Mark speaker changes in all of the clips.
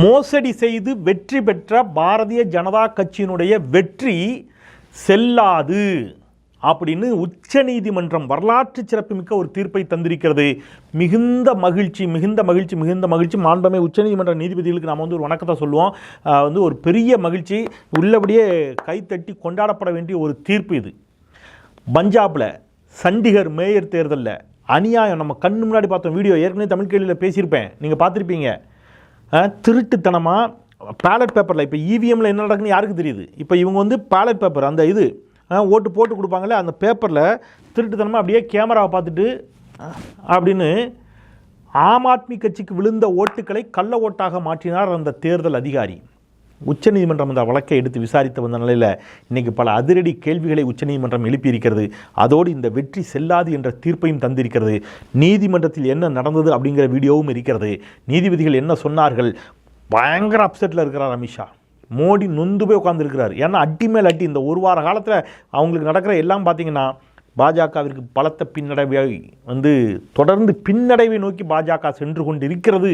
Speaker 1: மோசடி செய்து வெற்றி பெற்ற பாரதிய ஜனதா கட்சியினுடைய வெற்றி செல்லாது அப்படின்னு உச்சநீதிமன்றம் வரலாற்று சிறப்புமிக்க ஒரு தீர்ப்பை தந்திருக்கிறது. மிகுந்த மகிழ்ச்சி மிகுந்த மகிழ்ச்சி மிகுந்த மகிழ்ச்சி. மாண்பமே உச்சநீதிமன்ற நீதிபதிகளுக்கு நாம் வந்து ஒரு வணக்கத்தை சொல்லுவோம். வந்து ஒரு பெரிய மகிழ்ச்சி உள்ளபடியே கைத்தட்டி கொண்டாடப்பட வேண்டிய ஒரு தீர்ப்பு இது. பஞ்சாபில் சண்டிகர் மேயர் தேர்தலில் அநியாயம். நம்ம கண்ணு முன்னாடி பார்த்தோம் வீடியோ. ஏற்கனவே தமிழ் கேள்வியில் பேசியிருப்பேன். நீங்கள் பார்த்துருப்பீங்க. திருட்டுத்தனமாக பேலட் பேப்பரில் இப்போ இவிஎம்மில் என்ன நடக்குன்னு யாருக்கு தெரியுது? இப்போ இவங்க வந்து பேலட் பேப்பர் அந்த இது ஓட்டு போட்டு கொடுப்பாங்களே அந்த பேப்பரில் திருட்டுத்தனமாக அப்படியே கேமராவை பார்த்துட்டு அப்படின்னு ஆம் ஆத்மி கட்சிக்கு விழுந்த ஓட்டுக்களை கள்ள ஓட்டாக மாற்றினார் அந்த தேர்தல் அதிகாரி. உச்சநீதிமன்றம் அந்த வழக்கை எடுத்து விசாரித்து வந்த நிலையில் இன்றைக்கி பல அதிரடி கேள்விகளை உச்சநீதிமன்றம் எழுப்பியிருக்கிறது. அதோடு இந்த வெற்றி செல்லாது என்ற தீர்ப்பையும் தந்திருக்கிறது. நீதிமன்றத்தில் என்ன நடந்தது அப்படிங்கிற வீடியோவும் இருக்கிறது. நீதிபதிகள் என்ன சொன்னார்கள்? பயங்கர அப்செட்டில் இருக்கிறார் அமித்ஷா மோடி நொந்து போய் உட்காந்துருக்கிறார் ஏன்னா அட்டி மேல் அட்டி இந்த ஒரு வார காலத்தில் அவங்களுக்கு நடக்கிற எல்லாம் பார்த்தீங்கன்னா பாஜகவிற்கு பலத்த பின்னடைவை வந்து தொடர்ந்து பின்னடைவை நோக்கி பாஜக சென்று கொண்டு இருக்கிறது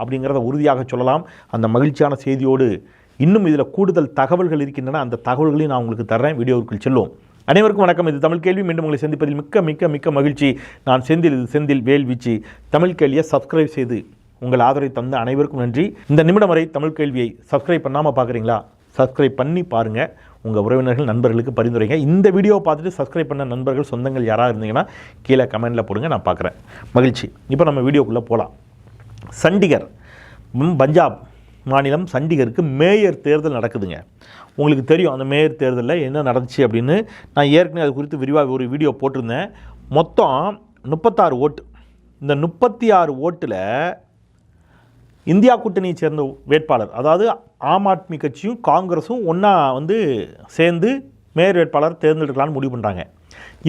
Speaker 1: அப்படிங்கிறத உறுதியாக சொல்லலாம். அந்த மகிழ்ச்சியான செய்தியோடு இன்னும் இதில் கூடுதல் தகவல்கள் இருக்கின்றன அந்த தகவல்களையும் நான் உங்களுக்கு தர்றேன். வீடியோவுக்குள் செல்லும் அனைவருக்கும் வணக்கம். இது தமிழ் கேள்வி. மீண்டும் உங்களை சந்திப்பதில் மிக்க மிக்க மிக்க மகிழ்ச்சி. நான் செந்தில் இது செந்தில் வேல்வீச்சு தமிழ் கேள்வியை சப்ஸ்கிரைப் செய்து உங்கள் ஆதரவை தந்த அனைவருக்கும் நன்றி. இந்த நிமிடம் வரை தமிழ் கேள்வியை சப்ஸ்கிரைப் பண்ணாமல் பார்க்குறீங்களா? சப்ஸ்கிரைப் பண்ணி பாருங்கள் உங்கள் உறவினர்கள் நண்பர்களுக்கு பரிந்துரைங்க. இந்த வீடியோவை பார்த்துட்டு சப்ஸ்கிரைப் பண்ண நண்பர்கள் சொந்தங்கள் யாராக இருந்தீங்கன்னா கீழே கமெண்டில் போடுங்க நான் பார்க்குறேன். மகிழ்ச்சி. இப்போ நம்ம வீடியோக்குள்ளே போகலாம். சண்டிகர் பஞ்சாப் மாநிலம் சண்டிகருக்கு மேயர் தேர்தல் நடக்குதுங்க. உங்களுக்கு தெரியும் அந்த மேயர் தேர்தலில் என்ன நடந்துச்சு அப்படின்னு நான் ஏற்கனவே அது குறித்து விரிவாக ஒரு வீடியோ போட்டிருந்தேன். மொத்தம் முப்பத்தாறு ஓட்டு. இந்த முப்பத்தி ஆறு ஓட்டில் இந்தியா கூட்டணியை சேர்ந்த வேட்பாளர் அதாவது ஆம் ஆத்மி கட்சியும் காங்கிரஸும் ஒன்றா வந்து சேர்ந்து மேயர் வேட்பாளர் தேர்ந்தெடுக்கலாம்னு முடிவு பண்ணுறாங்க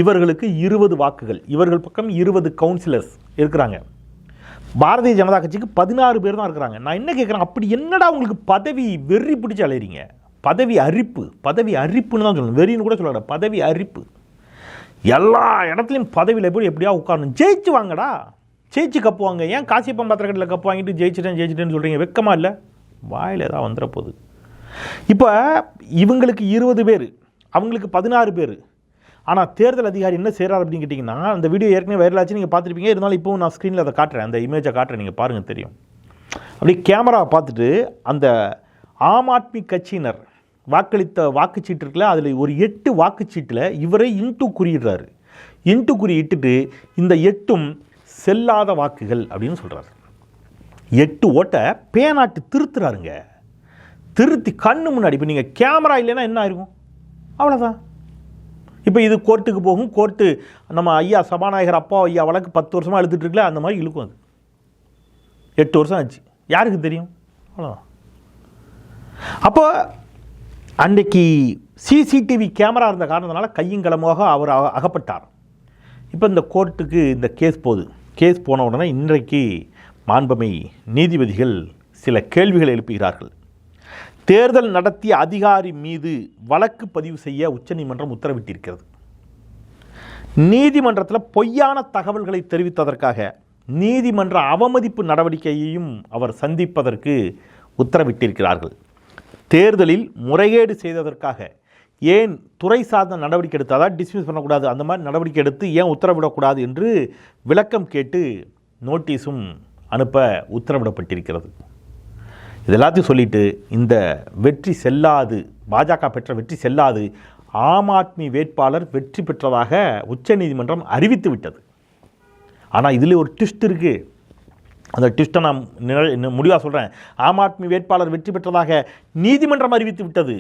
Speaker 1: இவர்களுக்கு இருபது வாக்குகள். இவர்கள் பக்கம் இருபது கவுன்சிலர்ஸ் இருக்கிறாங்க. பாரதிய ஜனதா கட்சிக்கு பதினாறு பேர் தான் இருக்கிறாங்க. நான் என்ன கேட்குறேன் அப்படி என்னடா உங்களுக்கு பதவி வெறி பிடிச்சி அலையிறீங்க? பதவி அரிப்பு பதவி அரிப்புன்னு தான் சொல்லணும். வெறின்னு கூட சொல்லக்கூடாது பதவி அரிப்பு. எல்லா இடத்துலையும் பதவியில் போய் எப்படியா உட்காரணும்? ஜெயிச்சு வாங்கடா. ஜெயிச்சு கப்பு வாங்க. ஏன் காசியப்பம் பத்திரக்கட்டில் கப்பு வாங்கிட்டு ஜெயிச்சிட்டேன் ஜெயிச்சிட்டேன்னு சொல்கிறீங்க வெக்கமா இல்லை. வாயில் ஏதாவது வந்துட போகுது. இப்போ இவங்களுக்கு இருபது பேர் அவங்களுக்கு பதினாறு பேர் ஆனால் தேர்தல் அதிகாரி என்ன செய்கிறார் அப்படின்னு கேட்டிங்கன்னா அந்த வீடியோ ஏற்கனவே வைரல் ஆச்சு நீங்கள் பார்த்துருப்பீங்க. இருந்தாலும் இப்போவும் நான் ஸ்க்ரீனில் அதை காட்டுறேன். அந்த இமேஜை காட்டுறேன். நீங்கள் பாருங்கள் தெரியும். அப்படி கேமரா பார்த்துட்டு அந்த ஆம் ஆத்மி கட்சியினர் வாக்களித்த வாக்குச்சீட்டு இருக்குல்ல அதில் ஒரு எட்டு வாக்குச்சீட்டில் இவரை இன்ட்டு குறியிடுறாரு. இன்ட்டு குறியிட்டுட்டு இந்த எட்டும் செல்லாத வாக்குகள் அப்படின்னு சொல்கிறாரு எட்டு ஓட்டை பேனாட்டு திருத்துறாருங்க. திருத்தி கண்ணு முன்னாடி இப்போ நீங்கள் கேமரா இல்லைன்னா என்ன ஆயிருக்கும்? அவ்வளோதான் இப்போ இது கோர்ட்டுக்கு போகும் கோர்ட்டு நம்ம ஐயா சபாநாயகர் அப்பா ஐயா வழக்கு பத்து வருஷமாக எழுதிட்டு இருக்கல அந்த மாதிரி இழுக்கும் அது. எட்டு வருஷம் ஆச்சு. யாருக்கு தெரியும்? அவ்வளோதான் அப்போ அன்றைக்கு சிசிடிவி கேமரா இருந்த காரணத்தினால கையும் களமாக அவர் அகப்பட்டார். இப்போ இந்த கோர்ட்டுக்கு இந்த கேஸ் போகுது. கேஸ் போன உடனே இன்றைக்கு மாண்பமை நீதிபதிகள் சில கேள்விகளை எழுப்புகிறார்கள். தேர்தல் நடத்திய அதிகாரி மீது வழக்கு பதிவு செய்ய உச்சநீதிமன்றம் உத்தரவிட்டிருக்கிறது. நீதிமன்றத்தில் பொய்யான தகவல்களை தெரிவித்ததற்காக நீதிமன்ற அவமதிப்பு நடவடிக்கையையும் அவர் சந்திப்பதற்கு உத்தரவிட்டிருக்கிறார்கள். தேர்தலில் முறைகேடு செய்ததற்காக ஏன் துறை சார்ந்த நடவடிக்கை எடுத்து அதாவது டிஸ்மிஸ் பண்ணக்கூடாது அந்த மாதிரி நடவடிக்கை எடுத்து ஏன் உத்தரவிடக்கூடாது என்று விளக்கம் கேட்டு நோட்டீஸும் அனுப்ப உத்தரவிடப்பட்டிருக்கிறது. இது எல்லாத்தையும் சொல்லிட்டு இந்த வெற்றி செல்லாது பாஜக பெற்ற வெற்றி செல்லாது ஆம் ஆத்மி வேட்பாளர் வெற்றி பெற்றதாக உச்சநீதிமன்றம் அறிவித்து விட்டது. ஆனால் இதில் ஒரு ட்விஸ்ட் இருக்குது அந்த ட்விஸ்ட்டை நான் முடிவாக சொல்கிறேன் ஆம் ஆத்மி வேட்பாளர் வெற்றி பெற்றதாக நீதிமன்றம் அறிவித்து விட்டது.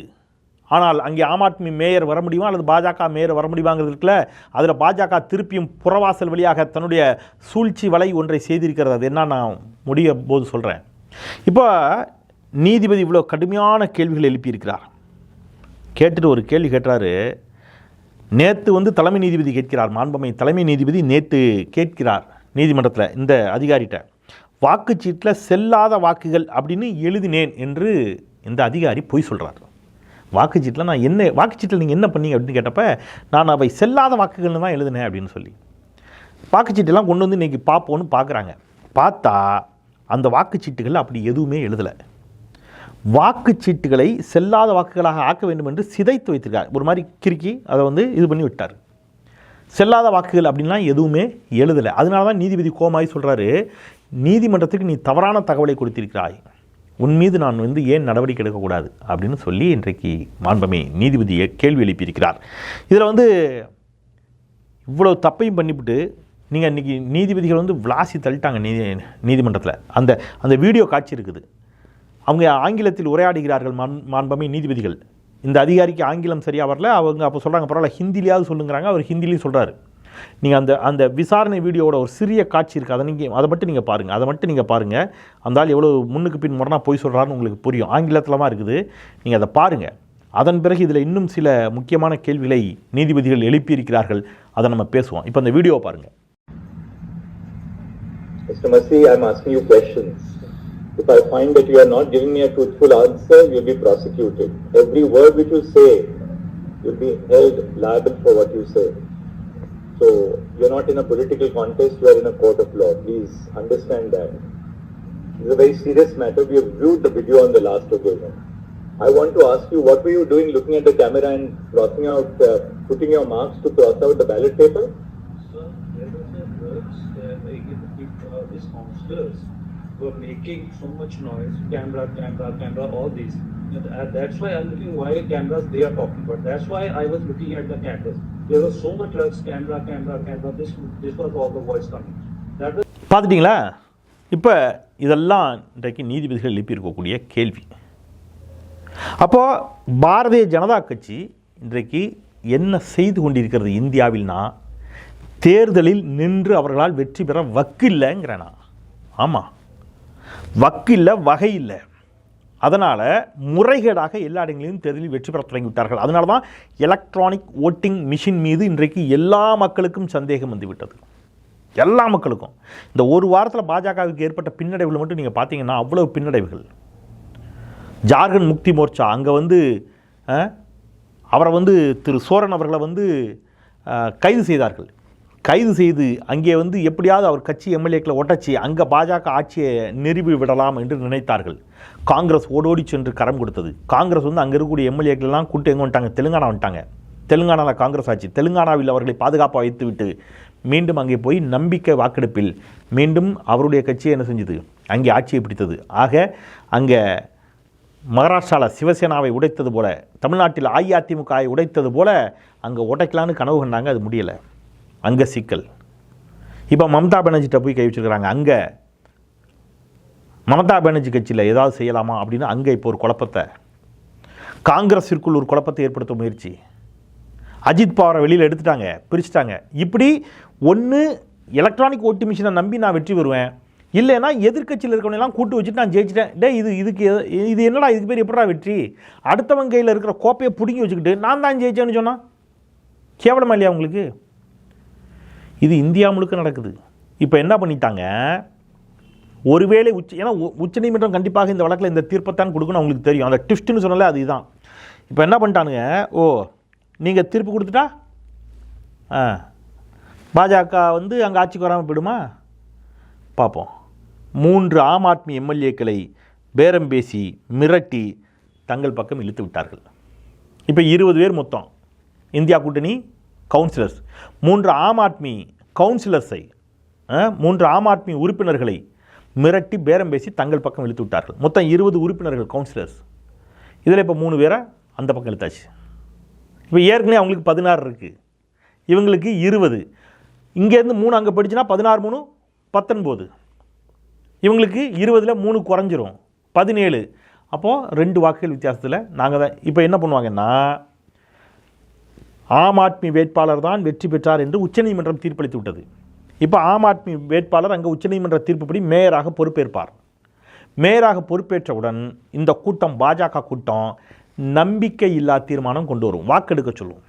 Speaker 1: ஆனால் அங்கே ஆம் ஆத்மி மேயர் வர முடியுமா? அல்லது பாஜக மேயர் வர முடியுமாங்கிறது இருக்குல்ல? அதில் பாஜக திருப்பியும் புறவாசல் வழியாக தன்னுடைய சூழ்ச்சி வலை ஒன்றை செய்திருக்கிறது. அது என்ன நான் முடிய போது சொல்கிறேன் இப்போ நீதிபதி இவ்வளோ கடுமையான கேள்விகள் எழுப்பியிருக்கிறார். கேட்டுட்டு ஒரு கேள்வி கேட்டாரு நேற்று வந்து தலைமை நீதிபதி கேட்கிறார். மாண்பமை தலைமை நீதிபதி நேற்று கேட்கிறார் நீதிமன்றத்தில் இந்த அதிகாரிகிட்ட வாக்குச்சீட்டில் செல்லாத வாக்குகள் அப்படின்னு எழுதினேன் என்று இந்த அதிகாரி பொய் சொல்கிறார் வாக்குச்சீட்டில் நான் என்ன வாக்குச்சீட்டில் நீங்கள் என்ன பண்ணீங்க? அப்படின்னு கேட்டப்ப நான் அவை செல்லாத வாக்குகள்னு தான் எழுதினேன் அப்படின்னு சொல்லி. வாக்குச்சீட்டெல்லாம் கொண்டு வந்து இன்றைக்கி பார்ப்போன்னு பார்க்குறாங்க பார்த்தா அந்த வாக்குச்சீட்டுகள் அப்படி எதுவுமே எழுதலை. வாக்குச்சீட்டுகளை செல்லாத வாக்குகளாக ஆக்க வேண்டும் என்று சிதைத்து வைத்திருக்கார். ஒரு மாதிரி கிறுக்கி அதை வந்து இது பண்ணி விட்டார். செல்லாத வாக்குகள் அப்படின்லாம் எதுவுமே எழுதலை. அதனால தான் நீதிபதி கோமாய் சொல்கிறாரு நீதிமன்றத்துக்கு நீ தவறான தகவலை கொடுத்திருக்கிறாய். உன் மீது நான் வந்து ஏன் நடவடிக்கை எடுக்கக்கூடாது அப்படின்னு சொல்லி இன்றைக்கு மாண்பமே நீதிபதியை கேள்வி எழுப்பியிருக்கிறார். இதில் வந்து இவ்வளோ தப்பையும் பண்ணிவிட்டு நீங்கள் இன்றைக்கி நீதிபதிகள் வந்து விளாசி தள்ளிட்டாங்க நீதி நீதிமன்றத்தில். அந்த அந்த வீடியோ காட்சி இருக்குது. அவங்க ஆங்கிலத்தில் உரையாடுகிறார்கள் மான் மாண்பமை நீதிபதிகள். இந்த அதிகாரிக்கு ஆங்கிலம் சரியாக வரல அவங்க அப்போ சொல்கிறாங்க பரவாயில்ல ஹிந்திலேயாவது சொல்லுங்கிறாங்க அவர் ஹிந்திலையும் சொல்கிறாரு நீங்கள் அந்த அந்த விசாரணை வீடியோவோட ஒரு சிறிய காட்சி இருக்குது அதை நீங்கள் அதை மட்டும் நீங்கள் பாருங்கள் அதை மட்டும் நீங்கள் பாருங்கள் அந்த ஆள் எவ்வளோ முன்னுக்கு பின் முரணாக போய் சொல்கிறாருன்னு உங்களுக்கு புரியும். ஆங்கிலத்திலமா இருக்குது. நீங்கள் அதை பாருங்கள் அதன் பிறகு இதில் இன்னும் சில முக்கியமான கேள்விகளை நீதிபதிகள் எழுப்பியிருக்கிறார்கள். அதை நம்ம பேசுவோம். இப்போ அந்த வீடியோவை பாருங்கள்
Speaker 2: Mr. Masi, I'm asking you questions. If I find that you are not giving me a truthful answer, you'll be prosecuted. Every word which you say, you'll be held liable for what you say. So, you're not in a political contest, you are in a court of law. Please understand that. This is a very serious matter. We have viewed the video on the last occasion. I want to ask you, what were you doing looking at the camera and crossing out, uh, putting your marks to cross out the ballot paper?
Speaker 3: These counselors were making so much noise, camera, camera, camera, all these. And that's why I'm looking why cameras they are talking about. That's why I was looking at the cameras. There was so much drugs, camera, camera, camera. This this was all the voice coming. That was
Speaker 1: பார்த்துட்டிங்களா இப்போ இதெல்லாம் இன்றைக்கு நீதிபதிகள் எழுப்பியிருக்கக்கூடிய கேள்வி அப்போது பாரதிய ஜனதா கட்சி இன்றைக்கு என்ன செய்து கொண்டிருக்கிறது இந்தியாவில்னா தேர்தலில் நின்று அவர்களால் வெற்றி பெற வக்கு இல்லைங்கிறேனா ஆமாம் வக்கு இல்லை வகை இல்லை. அதனால் முறைகேடாக எல்லா இடங்களிலும் தேர்தலில் வெற்றி பெற தொடங்கி விட்டார்கள். அதனால தான் எலக்ட்ரானிக் ஓட்டிங் மிஷின் மீது இன்றைக்கு எல்லா மக்களுக்கும் சந்தேகம் வந்துவிட்டது எல்லா மக்களுக்கும். இந்த ஒரு வாரத்தில் பாஜகவுக்கு ஏற்பட்ட பின்னடைவுகள் மட்டும் நீங்கள் பார்த்தீங்கன்னா அவ்வளவு பின்னடைவுகள். ஜார்க்கண்ட் முக்தி மோர்ச்சா அங்கே வந்து அவரை வந்து திரு சோரன் அவர்களை வந்து கைது செய்தார்கள். கைது செய்து அங்கே வந்து எப்படியாவது அவர் கட்சி எம்எல்ஏக்களை ஒட்டச்சி அங்கே பாஜக ஆட்சியை நிறுவி விடலாம் என்று நினைத்தார்கள். காங்கிரஸ் ஓடோடி சென்று கரம் கொடுத்தது. காங்கிரஸ் வந்து அங்கே இருக்கக்கூடிய எம்எல்ஏக்கள்லாம் கூட்டு எங்கே வந்துட்டாங்க? தெலுங்கானா வந்துட்டாங்க. தெலுங்கானாவில் காங்கிரஸ் ஆட்சி தெலுங்கானாவில் அவர்களை பாதுகாப்பாக வைத்துவிட்டு மீண்டும் அங்கே போய் நம்பிக்கை வாக்கெடுப்பில் மீண்டும் அவருடைய கட்சியை என்ன செஞ்சது? அங்கே ஆட்சியை பிடித்தது. ஆக அங்கே மகாராஷ்டிராவில் சிவசேனாவை உடைத்தது போல தமிழ்நாட்டில் அஇஅதிமுகவை உடைத்தது போல அங்கே உடைக்கலான்னு கனவு கண்டாங்க. அது முடியலை. அங்கே சிக்கல். இப்போ மம்தா பானர்ஜிட்ட போய் கை வச்சிருக்கிறாங்க அங்கே. மமதா பானர்ஜி கட்சியில் ஏதாவது செய்யலாமா அப்படின்னு அங்கே இப்போ ஒரு குழப்பத்தை. காங்கிரஸிற்குள் ஒரு குழப்பத்தை ஏற்படுத்த முயற்சி. அஜித் பவாரை வெளியில் எடுத்துட்டாங்க பிரிச்சுட்டாங்க. இப்படி ஒன்று எலக்ட்ரானிக் ஓட்டு மிஷினை நம்பி நான் வெற்றி வருவேன் இல்லைன்னா எதிர்க்கட்சியில் இருக்கவனெல்லாம் கூட்டு வச்சுட்டு நான் ஜெயிச்சிட்டேன். டே இது இதுக்கு இது என்னடா இதுக்கு பேர் எப்படா வெற்றி? அடுத்தவன் கையில் இருக்கிற கோப்பையை பிடுங்கி வச்சுக்கிட்டு நான் தான் ஜெயிச்சேன்னு சொன்னால் கேவலமா இல்லையா உங்களுக்கு? இது இந்தியா முழுக்க நடக்குது. இப்போ என்ன பண்ணிட்டாங்க? ஒருவேளை உச்ச ஏன்னா உ- உச்சநீதிமன்றம் கண்டிப்பாக இந்த வழக்கில் இந்த தீர்ப்பைத்தான் கொடுக்கணும் அவங்களுக்கு தெரியும். அந்த டிஃப்ட்னு சொன்னாலே அதுதான். இப்போ என்ன பண்ணிட்டானுங்க? ஓ நீங்கள் தீர்ப்பு கொடுத்துட்டா? ஆ. பாஜக வந்து அங்கே ஆட்சிக்கு வராமல் போயிடுமா? பார்ப்போம் மூன்று ஆம் ஆத்மி எம்எல்ஏக்களை பேரம் பேசி மிரட்டி தங்கள் பக்கம் இழுத்து விட்டார்கள். இப்போ இருபது பேர் மொத்தம். இந்தியா கூட்டணி கவுன்சிலர்ஸ் மூன்று ஆம் ஆத்மி கவுன்சிலர்ஸை மூன்று ஆம் ஆத்மி உறுப்பினர்களை மிரட்டி பேரம் பேசி தங்கள் பக்கம் இழுத்து விட்டார்கள் மொத்தம் இருபது உறுப்பினர்கள் கவுன்சிலர்ஸ் இதில் இப்போ மூணு பேரை? அந்த பக்கம் இழுத்தாச்சு. இப்போ ஏற்கனவே அவங்களுக்கு பதினாறு இருக்குது இவங்களுக்கு இருபது. இங்கேருந்து மூணு அங்கே படிச்சுன்னா பதினாறு மூணு பத்தொன்பது. இவங்களுக்கு இருபதில் மூணு குறைஞ்சிரும். பதினேழு. அப்போது ரெண்டு வாக்குகள் வித்தியாசத்தில் நாங்கள் தான் இப்போ என்ன பண்ணுவாங்கன்னா ஆம் ஆத்மி வேட்பாளர் தான் வெற்றி பெற்றார் என்று உச்சநீதிமன்றம் தீர்ப்பளித்து விட்டது இப்போ ஆம் ஆத்மி வேட்பாளர் அங்கே உச்சநீதிமன்ற தீர்ப்புப்படி மேயராக பொறுப்பேற்பார். மேயராக பொறுப்பேற்றவுடன் இந்த கூட்டம் பாஜக கூட்டம் நம்பிக்கை இல்லா தீர்மானம் கொண்டு வரும். வாக்கெடுக்க சொல்லும்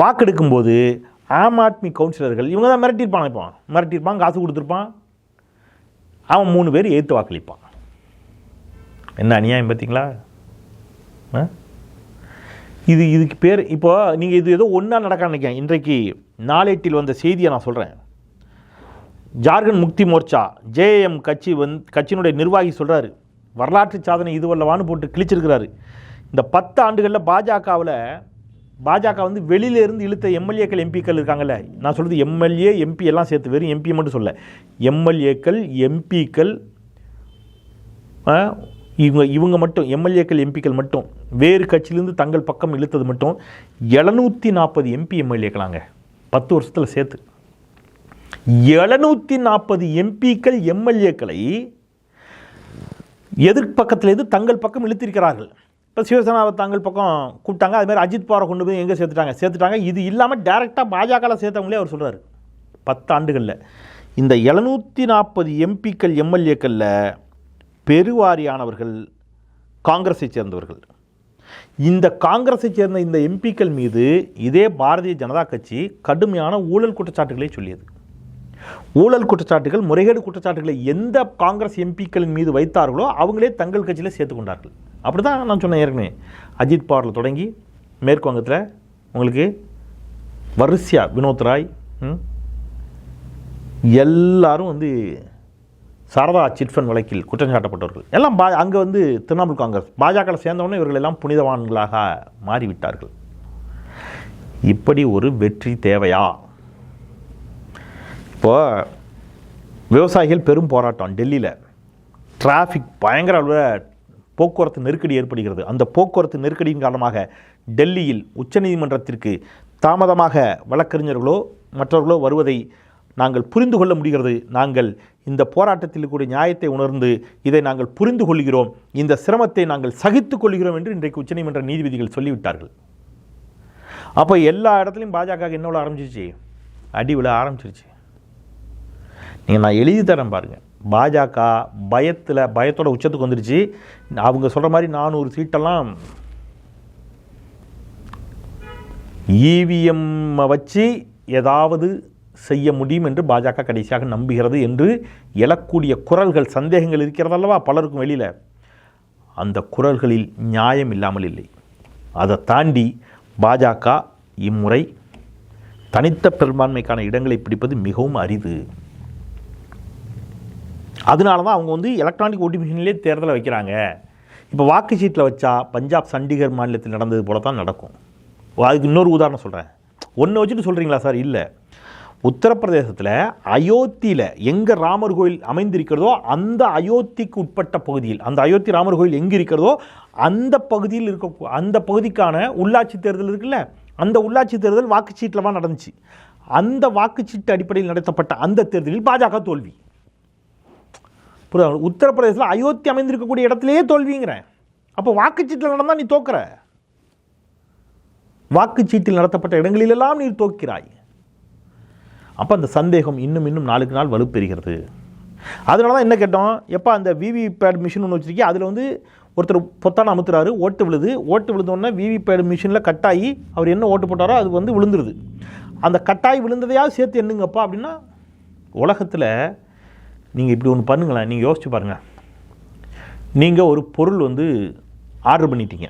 Speaker 1: வாக்கெடுக்கும்போது ஆம் ஆத்மி கவுன்சிலர்கள் இவங்க தான் மிரட்டியிருப்பான் இப்போ. மிரட்டியிருப்பான் காசு கொடுத்துருப்பான். அவன் மூணு பேர் ஏற்று வாக்களிப்பான். என்ன அநியாயம் பார்த்தீங்களா? ஆ? இது இதுக்கு பேர் இப்போ நீங்கள் இது ஏதோ ஒன்றா நடக்க நினைக்கிறேன். இன்றைக்கு நாளேட்டில் வந்த செய்தியை நான் சொல்கிறேன் ஜார்க்கண்ட் முக்தி மோர்ச்சா ஜேஎம் கட்சி வந் கட்சியினுடைய நிர்வாகி சொல்கிறாரு வரலாற்று சாதனை இதுவல்லவான்னு போட்டு கிழிச்சிருக்கிறாரு. இந்த பத்து ஆண்டுகளில் பாஜகவில் பாஜக வந்து வெளியிலேருந்து இழுத்த எம்எல்ஏக்கள் எம்பிக்கள் இருக்காங்கல்ல. நான் சொல்கிறது எம்எல்ஏ எம்பி எல்லாம் சேர்த்து வெறும் எம்பி மட்டும் சொல்ல. எம்எல்ஏக்கள் எம்பிக்கள் இவங்க இவங்க மட்டும் எம்எல்ஏக்கள் எம்பிக்கள் மட்டும் வேறு கட்சியிலேருந்து தங்கள் பக்கம் இழுத்தது மட்டும் எழுநூற்றி நாற்பது எம்பி எம்எல்ஏக்களாங்க. பத்து வருஷத்தில் சேர்த்து. எழுநூற்றி நாற்பது எம்பிக்கள் எம்எல்ஏக்களை எதிர்ப்பக்கத்திலிருந்து தங்கள் பக்கம் இழுத்திருக்கிறார்கள். இப்போ சிவசேனாவை தங்கள் பக்கம் கூப்பிட்டாங்க. அதுமாதிரி அஜித் பவாரை கொண்டு போய் எங்கே சேர்த்துட்டாங்க? சேர்த்துட்டாங்க. இது இல்லாமல் டேரெக்டாக பாஜகவில் சேர்த்தவங்களே அவர் சொல்கிறார் பத்து ஆண்டுகளில் இந்த எழுநூற்றி நாற்பது எம்பிக்கள் எம்எல்ஏக்களில் பெருவாரியானவர்கள் காங்கிரஸை சேர்ந்தவர்கள். இந்த காங்கிரஸை சேர்ந்த இந்த எம்பிக்கள் மீது இதே பாரதிய ஜனதா கட்சி கடுமையான ஊழல் குற்றச்சாட்டுகளை சொல்லியது. ஊழல் குற்றச்சாட்டுகள் முறைகேடு குற்றச்சாட்டுகளை எந்த காங்கிரஸ் எம்பிக்களின் மீது வைத்தார்களோ அவங்களே தங்கள் கட்சியில் சேர்த்து கொண்டார்கள். அப்படி தான் நான் சொன்னேன் ஏற்கனவே. அஜித் பவாரில் தொடங்கி மேற்கு வங்கத்தில் உங்களுக்கு வரிசையா வினோத் ராய் ம், எல்லாரும் வந்து சாரதா சிட்ஃபண்ட் வழக்கில் குற்றம் சாட்டப்பட்டவர்கள். எல்லாம் பா அங்கே வந்து திரிணாமுல் காங்கிரஸ் பாஜகவில் சேர்ந்தவொடனே இவர்கள் எல்லாம் புனிதவான்களாக மாறிவிட்டார்கள். இப்படி ஒரு வெற்றி தேவையா? இப்போ விவசாயிகள் பெரும் போராட்டம் டெல்லியில். டிராஃபிக் பயங்கர அளவில் போக்குவரத்து நெருக்கடி ஏற்படுகிறது. அந்த போக்குவரத்து நெருக்கடியின் காரணமாக டெல்லியில் உச்சநீதிமன்றத்திற்கு தாமதமாக வழக்கறிஞர்களோ மற்றவர்களோ வருவதை நாங்கள் புரிந்து கொள்ள முடிகிறது. நாங்கள் இந்த போராட்டத்தில் கூடிய நியாயத்தை உணர்ந்து இதை நாங்கள் புரிந்து கொள்கிறோம். இந்த சிரமத்தை நாங்கள் சகித்துக் கொள்கிறோம் என்று இன்றைக்கு உச்சநீதிமன்ற நீதிபதிகள் சொல்லிவிட்டார்கள். அப்போ எல்லா இடத்துலையும் பாஜக என்ன விழ ஆரம்பிச்சிருச்சு? அடி விழ ஆரம்பிச்சிருச்சு. நீங்கள் நான் எழுதி தரேன் பாருங்கள் பாஜக பயத்தில் பயத்தோட உச்சத்துக்கு வந்துருச்சு. அவங்க சொல்கிற மாதிரி நானூறு சீட்டெல்லாம் இவிஎம் வச்சு ஏதாவது செய்ய முடியும் என்று பாஜக கடைசியாக நம்புகிறது என்று எழக்கூடிய குரல்கள் சந்தேகங்கள் இருக்கிறதல்லவா பலருக்கும் வெளியில்? அந்த குரல்களில் நியாயம் இல்லாமல் இல்லை. அதை தாண்டி பாஜக இம்முறை தனித்த பெரும்பான்மைக்கான இடங்களை பிடிப்பது மிகவும் அரிது. அதனால தான் அவங்க வந்து எலக்ட்ரானிக் ஓட்டிங் மிஷின்லேயே தேர்தலை வைக்கிறாங்க. இப்போ வாக்கு சீட்டில் வச்சா பஞ்சாப் சண்டிகர் மாநிலத்தில் நடந்தது போல தான் நடக்கும். அதுக்கு இன்னொரு உதாரணம் சொல்கிறேன் ஒன்று வச்சுட்டு சொல்கிறீங்களா சார்? இல்லை. உத்தரப்பிரதேசத்தில் அயோத்தியில் எங்கே ராமர் கோயில் அமைந்திருக்கிறதோ அந்த அயோத்திக்கு உட்பட்ட பகுதியில் அந்த அயோத்தி ராமர் கோயில் எங்கே இருக்கிறதோ அந்த பகுதியில் இருக்க அந்த பகுதிக்கான உள்ளாட்சி தேர்தல் இருக்குல்ல அந்த உள்ளாட்சி தேர்தல் வாக்குச்சீட்டில் தான் நடந்துச்சு. அந்த வாக்குச்சீட்டு அடிப்படையில் நடத்தப்பட்ட அந்த தேர்தலில் பாஜக தோல்வி. உத்தரப்பிரதேசத்தில் அயோத்தி அமைந்திருக்கக்கூடிய இடத்துலையே தோல்விங்கிறேன் அப்போ வாக்குச்சீட்டில் நடந்தால் நீ தோக்கிற. வாக்குச்சீட்டில் நடத்தப்பட்ட இடங்களிலெல்லாம் நீ தோக்கிறாய் அப்போ அந்த சந்தேகம் இன்னும் இன்னும் நாளுக்கு நாள் வலுப்பெறுகிறது. அதனால தான் என்ன கேட்டோம்? எப்போ அந்த விவிபேட் மிஷின் ஒன்று வச்சுருக்கேன் அதில் வந்து ஒருத்தர் பொத்தான அமுத்துறாரு ஓட்டு விழுது. ஓட்டு விழுந்தோடனே விவிபேட் மிஷினில் கட்டாயி அவர் என்ன ஓட்டு போட்டாரோ அது வந்து விழுந்துருது. அந்த கட்டாயி விழுந்ததையாவது சேர்த்து எண்ணுங்கப்பா அப்படின்னா உலகத்தில் நீங்கள் இப்படி ஒன்று பண்ணுங்களேன். நீங்கள் யோசிச்சு பாருங்கள் நீங்கள் ஒரு பொருள் வந்து ஆர்டர் பண்ணிட்டீங்க.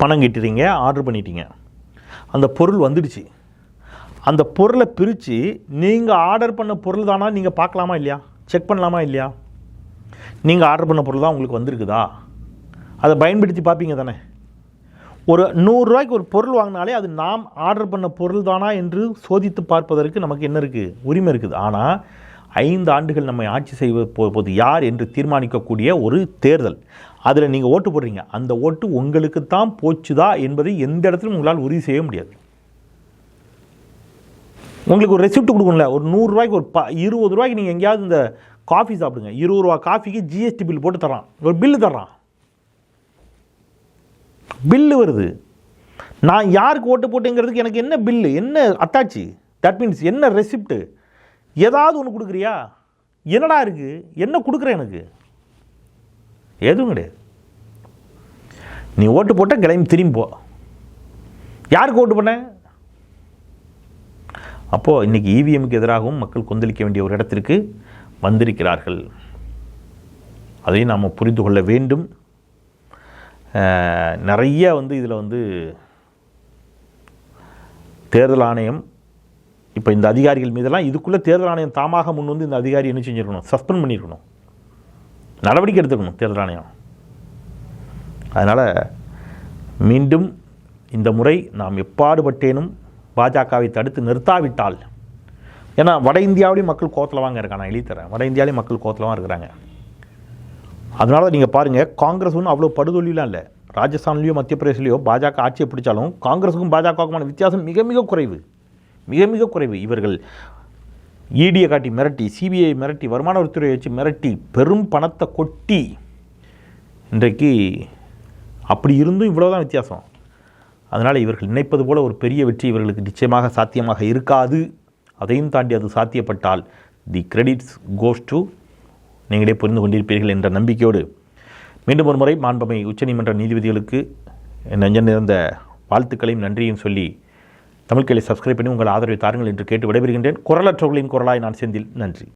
Speaker 1: பணம் கட்டுறீங்க ஆர்டர் பண்ணிட்டீங்க. அந்த பொருள் வந்துடுச்சு. அந்த பொருளை பிரித்து நீங்கள் ஆர்டர் பண்ண பொருள் தானா நீங்கள் பார்க்கலாமா இல்லையா? செக் பண்ணலாமா இல்லையா? நீங்கள் ஆர்டர் பண்ண பொருள் தான் உங்களுக்கு வந்திருக்குதா? அதை பயன்படுத்தி பார்ப்பீங்க தானே. ஒரு நூறுரூவாய்க்கு ஒரு பொருள் வாங்கினாலே அது நாம் ஆர்டர் பண்ண பொருள் தானா என்று சோதித்து பார்ப்பதற்கு நமக்கு என்ன இருக்குது உரிமை இருக்குது. ஆனால் ஐந்து ஆண்டுகள் நம்மை ஆட்சி செய்வது போது யார் என்று தீர்மானிக்கக்கூடிய ஒரு தேர்தல். அதில் நீங்கள் ஓட்டு போடுறீங்க. அந்த ஓட்டு உங்களுக்கு தான் போச்சுதா என்பதை எந்த இடத்துலையும் உங்களால் உறுதி செய்ய முடியாது. உங்களுக்கு ஒரு ரெசிப்ட் கொடுக்கணும்ல ஒரு நூறுரூவாய்க்கு ஒரு ப இருபது ரூபாய்க்கு நீங்கள் எங்கேயாவது இந்த காஃபி சாப்பிடுங்க. இருபது ரூபா காஃபிக்கு ஜிஎஸ்டி பில் போட்டு தரான் ஒரு பில்லு தர்றான். பில்லு வருது. நான் யாருக்கு ஓட்டு போட்டேங்கிறதுக்கு எனக்கு என்ன பில்லு என்ன அட்டாச்சு தட் மீன்ஸ் என்ன ரெசிப்ட் ஏதாவது ஒன்று கொடுக்குறியா? என்னடா இருக்கு? என்ன கொடுக்குற எனக்கு? எதுவும் கிடையாது. நீ ஓட்டு போட்ட கிளம்பி திரும்பி போ. யாருக்கு ஓட்டு பண்ணேன் அப்போது இன்றைக்கி இவிஎம்க்கு எதிராகவும் மக்கள் கொந்தளிக்க வேண்டிய ஒரு இடத்திற்கு வந்திருக்கிறார்கள். அதையும் நாம் புரிந்து கொள்ள வேண்டும். நிறைய வந்து இதில் வந்து தேர்தல் ஆணையம் இப்போ இந்த அதிகாரிகள் மீதெல்லாம் இதுக்குள்ளே தேர்தல் ஆணையம் தாமாக முன் வந்து இந்த அதிகாரி என்ன செஞ்சிருக்கணும்? சஸ்பெண்ட் பண்ணியிருக்கணும் நடவடிக்கை எடுத்துக்கணும் தேர்தல் ஆணையம். அதனால் மீண்டும் இந்த முறை நாம் எப்பாடுபட்டேனும் பாஜகவை தடுத்து நிறுத்தாவிட்டால். ஏன்னா வட இந்தியாவிலையும் மக்கள் கோத்தலவாங்க இருக்காங்க நான் எழுதி தரேன். வட இந்தியாவிலையும் மக்கள் கோத்தலவாக இருக்கிறாங்க. அதனால நீங்கள் பாருங்கள் காங்கிரஸ் ஒன்றும் அவ்வளோ படுதொழிலாம் இல்லை. ராஜஸ்தான்லேயோ மத்திய பிரதேசிலையோ பாஜக ஆட்சியை பிடிச்சாலும் காங்கிரஸுக்கும் பாஜகவுக்குமான வித்தியாசம் மிக மிக குறைவு. மிக மிக குறைவு. இவர்கள் இடியை காட்டி மிரட்டி சிபிஐ மிரட்டி வருமான வரித்துறையை வச்சு மிரட்டி பெரும் பணத்தை கொட்டி இன்றைக்கு அப்படி இருந்தும் இவ்வளோ தான் வித்தியாசம். அதனால் இவர்கள் நினைப்பது போல ஒரு பெரிய வெற்றி இவர்களுக்கு நிச்சயமாக சாத்தியமாக இருக்காது. அதையும் தாண்டி அது சாத்தியப்பட்டால் தி கிரெடிட்ஸ் கோஸ் டு நீங்களே புரிந்து கொண்டிருப்பீர்கள் என்ற நம்பிக்கையோடு. மீண்டும் ஒரு முறை மாண்பமை உச்சநீதிமன்ற நீதிபதிகளுக்கு என் நெஞ்சம் நிறைந்த வாழ்த்துக்களையும் நன்றியும் சொல்லி தமிழ் சப்ஸ்கிரைப் பண்ணி உங்கள் ஆதரவை தாருங்கள் என்று கேட்டு விடைபெறுகின்றேன். குரலற்றவர்களின் குரலாய் நான் செந்தில். நன்றி.